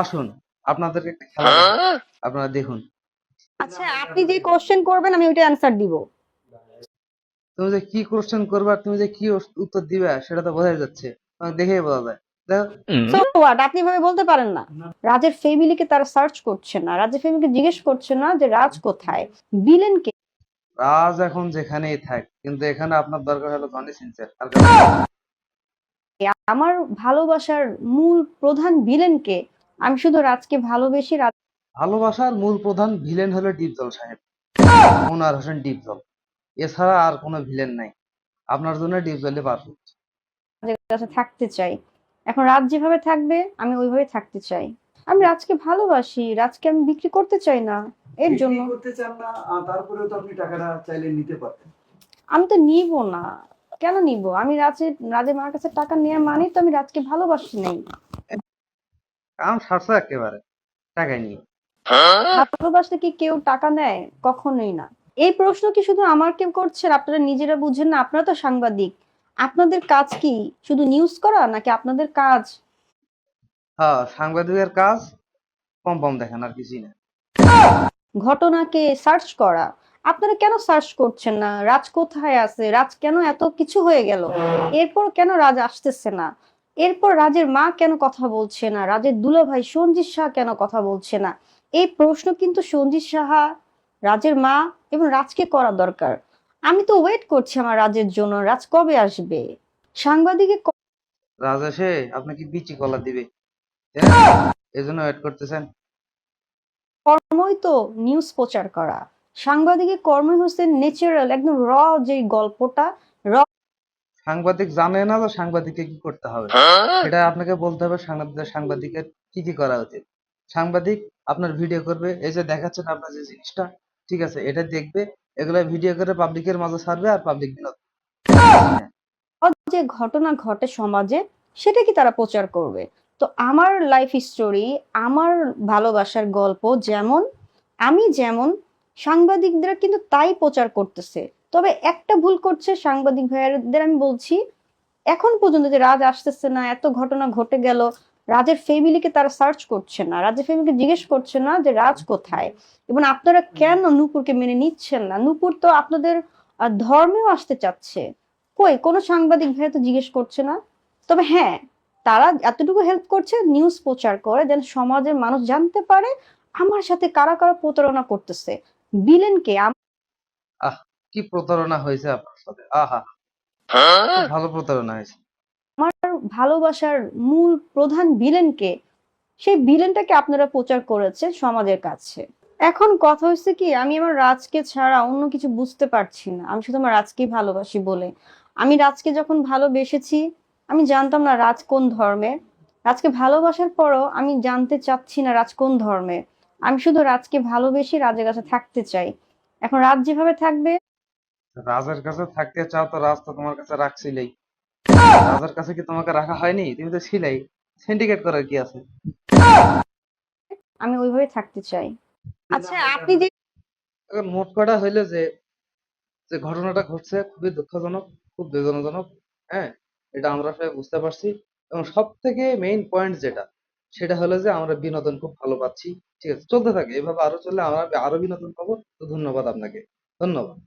আসুন আপনাদেরকে একটা খেলা আপনারা দেখুন। আচ্ছা আপনি যে কোশ্চেন করবেন আমি ওইটা অ্যান্সার দিব। তুমি যে কি কোশ্চেন করবা তুমি যে কি উত্তর দিবা সেটা তো বোঝাই যাচ্ছে। দেখেই বোঝা যায়। আপনি এভাবে বলতে পারেন না। রাজের ফ্যামিলিকে তারা সার্চ করছে না। রাজের ফ্যামিলিকে জিজ্ঞেস করছে না যে রাজ কোথায়? বিলেন কে? রাজ এখন যেখানেই থাক কিন্তু এখানে আপনার দরকার হলো জনি সিনসের আমার ভালোবাসার মূল প্রধান বিলেন কে? আমি শুধু রাজকে ভালোবেসি রাজ ভালোবাসার মূল প্রধান ভিলেন হলো ডিপজল সাহেব। মনোয়ার হোসেন ডিপজল। এছাড়া আর কোনো ভিলেন নাই। আপনার জন্য ডিপজলে পারফেক্ট কাছে থাকতে চাই। এখন রাজ যেভাবে থাকবে আমি ওইভাবে থাকতে চাই। আমি রাজকে ভালোবাসি রাজকে আমি বিক্রি করতে চাই না। এর জন্য করতে চান না তারপরেও তো আপনি টাকাটা চাইলে নিতে পারতেন। আমি তো নিব না। কেন নিব? আমি রাজের রাজের মার কাছে টাকা নেওয়ার মানে তো আমি রাজকে ভালোবাসি নাই। কাম সারছে একেবারে টাকাই নিয়ে। ভালোবাসলে কি কেউ টাকা নেয়? কখনোই না। এই প্রশ্ন কি শুধু আমাকে করছেন? আপনারা নিজেরা বুঝেন না আপনারা তো সাংবাদিক। আপনাদের কাজ কি? শুধু নিউজ করা নাকি আপনাদের কাজ? হ্যাঁ সাংবাদিকের কাজ কম কম দেখেন আর কিছুই না। ঘটনাকে সার্চ করা। আপনারা কেন সার্চ করছেন না? রাজ কোথায় আছে? রাজ কেন এত কিছু হয়ে গেল? এরপর কেন রাজ আসতেছে না? এরপর রাজের মা কেন কথা বলছে না? রাজের দুলাভাই সঞ্জিত সাহা কেন কথা বলছে না? এই প্রশ্ন কিন্তু সঞ্জিত সাহা রাজের মা এবং রাজকে করা দরকার। আমি তো ওয়েট করছি আমার রাজের জন্য। রাজ কবে আসবে? সাংবাদিকে রাজ এসে আপনাকে বিচি কলা দিবে। হ্যাঁ এই জন্য ওয়েট করতেছেন। কর্মই তো নিউজ প্রচার করা। সাংবাদিকের কর্মই হচ্ছে ন্যাচারাল একদম র যে গল্পটা র সাংবাদিক জানে না তো সাংবাদিককে কি করতে হবে। এটা আপনাকে বলতে হবে সাংবাদিক সাংবাদিকের কি কি করা উচিত। সাংবাদিক আপনার ভিডিও করবে এই যে দেখাচ্ছেন আপনার যে জিনিসটা ঠিক আছে এটা দেখবে এগুলা ভিডিও করে পাবলিকের মাঝে ছাড়বে আর পাবলিক বিনোদন। যে ঘটনা ঘটে সমাজে সেটা কি তারা প্রচার করবে? তো আমার লাইফ স্টোরি আমার ভালোবাসার গল্প যেমন আমি যেমন সাংবাদিকদের কিন্তু তাই প্রচার করতেছে। তবে একটা ভুল করছে সাংবাদিক ভাইয়াদের আমি বলছি, এখন পর্যন্ত যে রাজ আসতেছে না, এত ঘটনা ঘটে গেল, রাজের ফ্যামিলিকে তারা সার্চ করছে না, রাজের ফ্যামিলিকে জিজ্ঞেস করছে না যে রাজ কোথায়। এবং আপনারা কেন নূপুরকে মেনে নিচ্ছেন না? নূপুর তো আপনাদের ধর্মেও আসতে চাচ্ছে। কই, কোনো সাংবাদিক ভাই তো জিজ্ঞেস করছে না? তবে হ্যাঁ তারা এতটুকু হেল্প করছে নিউজ প্রচার করে, যেন সমাজের মানুষ জানতে পারে আমার সাথে কারা কারা প্রতারণা করতেছে। বিলেনকে কি? প্রতারণা হয়েছে আপনার সাথে? আহা। ভালো প্রতারণা হয়েছে। আমার ভালোবাসার মূল প্রধান বিলেনকে সেই বিলেনটাকে আপনারা প্রচার করেছেন সমাজের কাছে। এখন কথা হচ্ছে কি আমি আমার রাজকে ছাড়া অন্য কিছু বুঝতে পারছি না। আমি শুধু আমার রাজকেই ভালোবাসি বলে। আমি রাজকে যখন ভালোবেসেছি আমি জানতাম না রাজ কোন ধর্মের। রাজকে ভালোবাসার পরও আমি জানতে চাচ্ছি না রাজ কোন ধর্মের। আমি শুধু রাজকে ভালোবেসে রাজের কাছে থাকতে চাই। এখন রাজ যেভাবে থাকবে রাজের কাছে থাকতে চাও তো রাজ তো তোমার কাছে রাখছিলেই। রাজের কাছে কি তোমাকে রাখা হয়নি? তুমি তো ছিলেই। সিন্ডিকেট করার কি আছে? আমি ওইভাবে থাকতে চাই। আচ্ছা আপনি যে এখন মোট কথা হইল যে যে ঘটনাটা ঘটছে খুবই দুঃখজনক খুব বেদনাজনক হ্যাঁ? এটা আমরা সবাই বুঝতে পারছি। এবং সব থেকে মেইন পয়েন্ট যেটা সেটা হলো যে, আমরা বিনোদন খুব ভালো পাচ্ছি। ঠিক আছে? চলতে থাকে। এভাবে আরও চললে আমরা আরও বিনোদন পাবো। তো ধন্যবাদ আপনাকে। ধন্যবাদ।